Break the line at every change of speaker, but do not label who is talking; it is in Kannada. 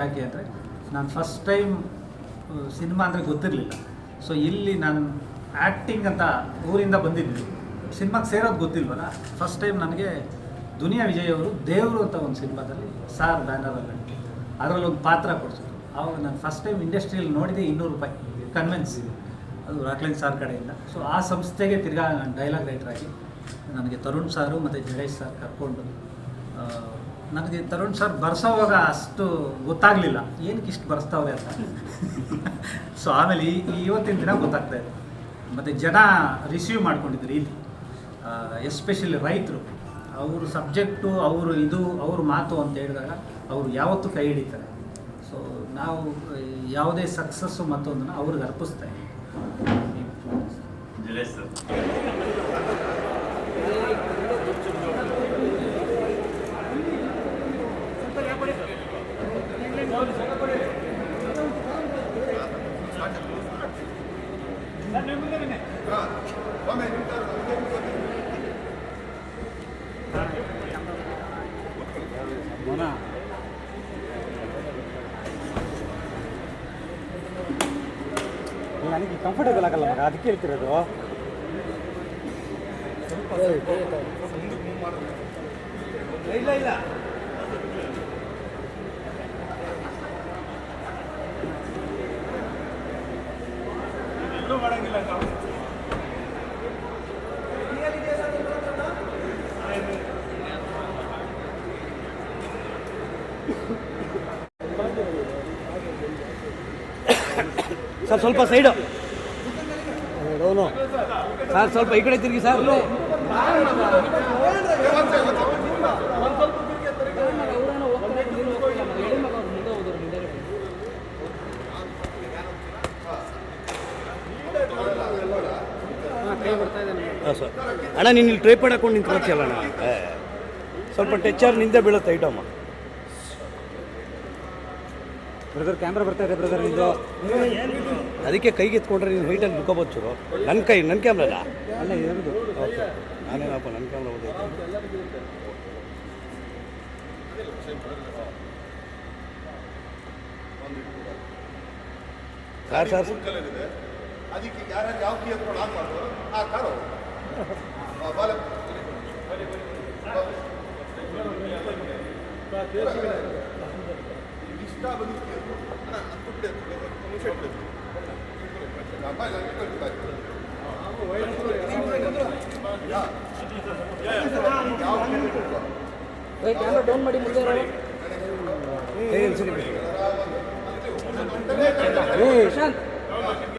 ಯಾಕೆ ಅಂದರೆ ನಾನು ಫಸ್ಟ್ ಟೈಮ್ ಸಿನಿಮಾ ಅಂದರೆ ಗೊತ್ತಿರಲಿಲ್ಲ. ಸೊ ಇಲ್ಲಿ ನಾನು ಆ್ಯಕ್ಟಿಂಗ್ ಅಂತ ಊರಿಂದ ಬಂದಿದ್ವಿ ಸಿನಿಮಾಗೆ ಸೇರೋದು ಗೊತ್ತಿಲ್ವಲ್ಲ? ಫಸ್ಟ್ ಟೈಮ್ ನನಗೆ ದುನಿಯಾ ವಿಜಯ್ ಅವರು ದೇವರು ಅಂತ ಒಂದು ಸಿನಿಮಾದಲ್ಲಿ ಸಾರ್ ಬ್ಯಾನರಲ್ಲಿ ಅದರಲ್ಲಿ ಒಂದು ಪಾತ್ರ ಕೊಡಿಸಿದ್ರು. ಆವಾಗ ನಾನು ಫಸ್ಟ್ ಟೈಮ್ ಇಂಡಸ್ಟ್ರಿಯಲ್ಲಿ ನೋಡಿದೆ ಇನ್ನೂರು ರೂಪಾಯಿ. ಕನ್ವೆನ್ಸ್ ಅದು ರಾಕ್ಲೈನ್ ಸಾರ್ ಕಡೆಯಿಂದ. ಸೊ ಆ ಸಂಸ್ಥೆಗೆ ತಿರ್ಗಾ ನಾನು ಡೈಲಾಗ್ ರೈಟರ್ ಆಗಿ, ನನಗೆ ತರುಣ್ ಸಾರು ಮತ್ತು ಜಡೇಶ್ ಸಾರ್ ಕರ್ಕೊಂಡು ನನಗೆ ತರುಣ್ ಸರ್ ಬರ್ಸೋವಾಗ ಅಷ್ಟು ಗೊತ್ತಾಗಲಿಲ್ಲ. ಏನಕ್ಕೆ ಇಷ್ಟು ಬರ್ಸ್ತಾವ್ರೆ ಅಂತ. ಸೊ ಆಮೇಲೆ ಈ ಇವತ್ತಿನ ದಿನ ಗೊತ್ತಾಗ್ತಾ ಇದೆ. ಮತ್ತು ಜನ ರಿಸೀವ್ ಮಾಡ್ಕೊಂಡಿದ್ರು ಇಲ್ಲಿ. ಎಸ್ಪೆಷಲಿ ರೈತರು. ಅವರು ಸಬ್ಜೆಕ್ಟು ಅವರು ಇದು, ಅವ್ರ ಮಾತು ಅಂತ ಹೇಳಿದಾಗ ಅವರು ಯಾವತ್ತೂ ಕೈ ಹಿಡಿತಾರೆ. ಸೊ ನಾವು ಯಾವುದೇ ಸಕ್ಸಸ್ಸು ಮತ್ತೊಂದನ್ನು ಅವ್ರಿಗೆ ಅರ್ಪಿಸ್ತಾ ಇದ್ದೀವಿ.
ಸರ್.
ನನಗೆ ಕಂಫರ್ಟೇಬಲ್ ಆಗಲ್ಲ ಮಗ ಅದಕ್ಕೆ ಹೇಳ್ತಿರೋದು ಇಲ್ಲ ಇಲ್ಲ ಸರ್ ಸ್ವಲ್ಪ ಸೈಡು. ಸರ್ ಸ್ವಲ್ಪ ಈ ಕಡೆ ತಿರುಗಿ ಸರ್. ಹಾಂ ಸರ್. ಅಣ್ಣ ನೀನು ಇಲ್ಲಿ ಟ್ರೈ ಹಾಕೊಂಡು ನಿಂತ್ಕೊಳ್ತೀಯಲ್ಲ ಅಣ್ಣ? ಸ್ವಲ್ಪ ಟೆಚ್ಚರ್ ನಿಂದೆ ಬೀಳುತ್ತೆ ಐಟಮ್ ಬ್ರದರ್ ಕ್ಯಾಮ್ರಾ ಬರ್ತಾ ಇದೆ ಬ್ರದರ್ ನಿಂದು. ಅದಕ್ಕೆ ಕೈಗೆ ಎತ್ಕೊಂಡ್ರೆ ನೀನು ವೈಟಲ್ಲಿ ಬುಕ್ಕೋಬೋದು ಚೂರು. ನನ್ನ ಕೈ ನನ್ನ ಕ್ಯಾಮ್ರಾ ಅಲ್ಲ? ಇರೋದು ಓಕೆ. ನಾನೇನಪ್ಪ ನನ್ನ ಕ್ಯಾಮ್ರಾ ಓದೈತೆ ಸರ್ ಸರ್
ಅದಕ್ಕೆ ಯಾರ್ಯಾರು ಯಾವ ಕೀ ಹತ್ಕೊಂಡು ಹಾಕ್ಬಾರ್ದು, ಆ ಕಾರು ಬಾಲ ಇಷ್ಟ ಬಂದಿತ್ತು ಅಣ್ಣ ಹತ್ತು ಬಿಡಿ ನಿಮಿಷ. ಯಾವ ಕೀ?
ಕ್ಯಾಮ್ರಾ ಡೌನ್ ಮಾಡಿ ಮುಂದೆ ಕೈ